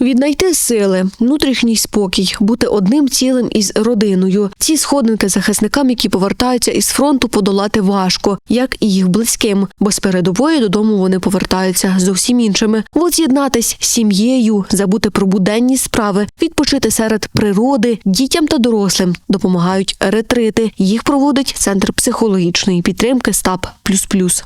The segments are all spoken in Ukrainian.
Віднайти сили, внутрішній спокій, бути одним цілим із родиною. Ці сходинки захисникам, які повертаються із фронту, подолати важко, як і їх близьким, бо з передової додому вони повертаються зовсім іншими. Воз'єднатись з сім'єю, забути про буденні справи, відпочити серед природи, дітям та дорослим допомагають ретрити. Їх проводить центр психологічної підтримки СТАП плюс плюс.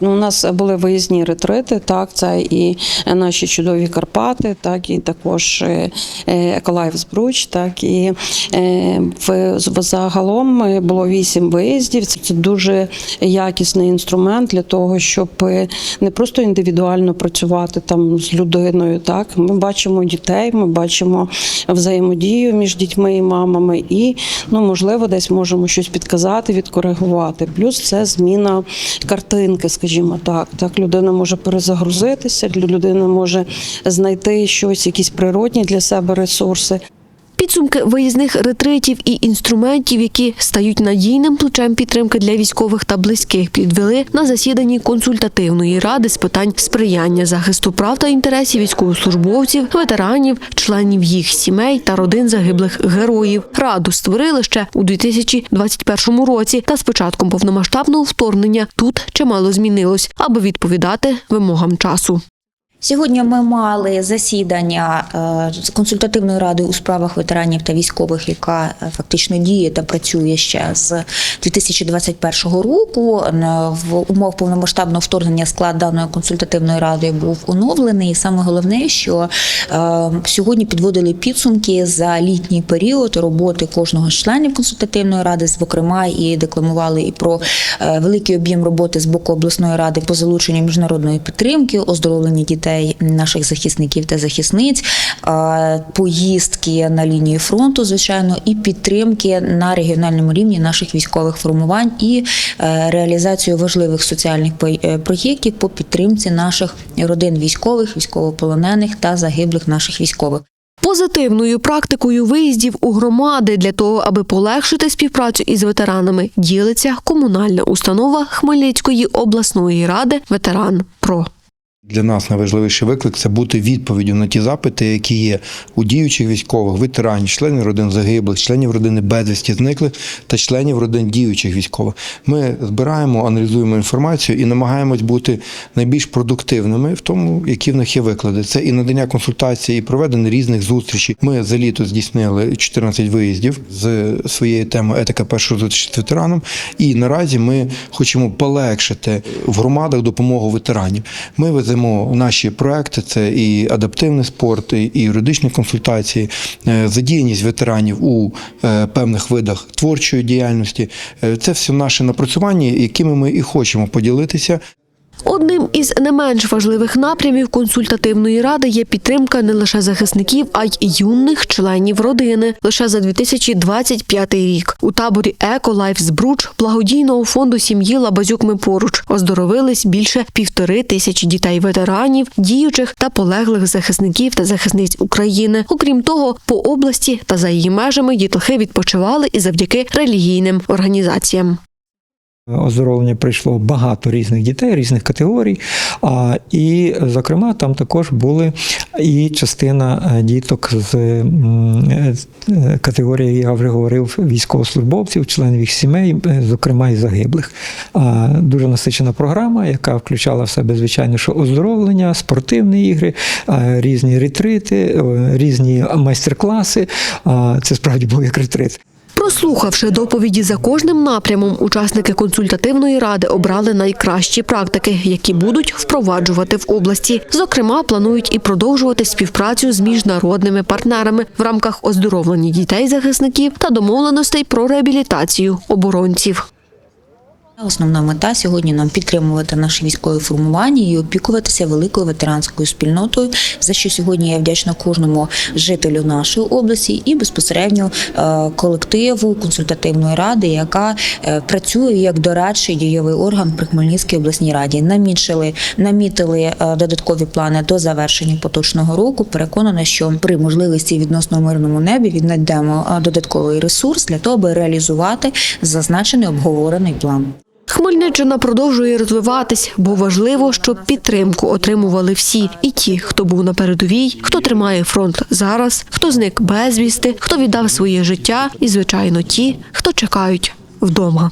Ну, у нас були виїзні ретрити, так, це і наші чудові Карпати, так, і також е, Еколайф Збруч, так, і е, в, загалом е, було вісім виїздів. Це дуже якісний інструмент для того, щоб е, не просто індивідуально працювати там з людиною. Так. Ми бачимо дітей, ми бачимо взаємодію між дітьми і мамами, і ну, можливо, десь можемо щось підказати, відкоригувати. Плюс це зміна картинки, скажімо так. Так, людина може перезагрузитися, людина може знайти щось, якісь природні для себе ресурси. Підсумки виїзних ретритів і інструментів, які стають надійним плечем підтримки для військових та близьких, підвели на засіданні консультативної ради з питань сприяння захисту прав та інтересів військовослужбовців, ветеранів, членів їх сімей та родин загиблих героїв. Раду створили ще у 2021 році. Та з початком повномасштабного вторгнення тут чимало змінилось, аби відповідати вимогам часу. Сьогодні ми мали засідання е, з консультативною радою у справах ветеранів та військових, яка е, фактично діє та працює ще з 2021 року. В умов повномасштабного вторгнення склад даної консультативної ради був оновлений. І саме головне, що е, сьогодні підводили підсумки за літній період роботи кожного з членів консультативної ради, зокрема, і декламували і про великий об'єм роботи з боку обласної ради по залученню міжнародної підтримки, оздоровлення дітей наших захисників та захисниць, поїздки на лінію фронту, звичайно, і підтримки на регіональному рівні наших військових формувань і е, реалізацію важливих соціальних е, проєктів по підтримці наших родин військових, військовополонених та загиблих наших військових. Позитивною практикою виїздів у громади для того, аби полегшити співпрацю із ветеранами, ділиться комунальна установа Хмельницької обласної ради Ветеран Про. Для нас найважливіший виклик це бути відповіддю на ті запити, які є у діючих військових, ветеранів, членів родин загиблих, членів родини безвісті зниклих та членів родин діючих військових. Ми збираємо, аналізуємо інформацію і намагаємось бути найбільш продуктивними в тому, які в них є виклади. Це і надання консультацій, і проведення різних зустрічей. Ми за літо здійснили 14 виїздів з своєю темою етика першої зустрічі з ветераном. І наразі ми хочемо полегшити в громадах допомогу ветеранів. Ми веземо наші проекти: це і адаптивний спорт, і і юридичні консультації, е, задіяність ветеранів у е, певних видах творчої діяльності. Е, Це все наше напрацювання, якими ми і хочемо поділитися. Одним із не менш важливих напрямів консультативної ради є підтримка не лише захисників, а й юних членів родини. Лише за 2025 рік у таборі «Еколайф» Збруч благодійного фонду сім'ї Лабазюк ми поруч оздоровились більше півтори тисячі дітей-ветеранів, діючих та полеглих захисників та захисниць України. Окрім того, по області та за її межами дітлахи відпочивали і завдяки релігійним організаціям. Оздоровлення прийшло багато різних дітей, різних категорій. І, зокрема, там також були і частина е, діток з е, категорії, я вже говорив, військовослужбовців, членів їх сімей, е, зокрема і загиблих. Дуже насичена програма, яка включала в себе, звичайно, що оздоровлення, спортивні ігри, різні ретрити, різні майстер-класи. Це справді був як ретрит. Прослухавши доповіді за кожним напрямом, учасники консультативної ради обрали найкращі практики, які будуть впроваджувати в області. Зокрема, планують і продовжувати співпрацю з міжнародними партнерами в рамках оздоровлення дітей захисників та домовленостей про реабілітацію оборонців. Основна мета сьогодні нам підтримувати наше військове формування і опікуватися великою ветеранською спільнотою, за що сьогодні я вдячна кожному жителю нашої області і безпосередньо е, колективу консультативної ради, яка е, працює як дорадчий дієвий орган при Хмельницькій обласній раді. Намічили, намітили е, додаткові плани до завершення поточного року. Переконана, що при можливості відносно мирному небі віднайдемо додатковий ресурс для того, аби реалізувати зазначений обговорений план. Хмельниччина продовжує розвиватись, бо важливо, щоб підтримку отримували всі, і ті, хто був на передовій, хто тримає фронт зараз, хто зник безвісти, хто віддав своє життя, і звичайно ті, хто чекають вдома.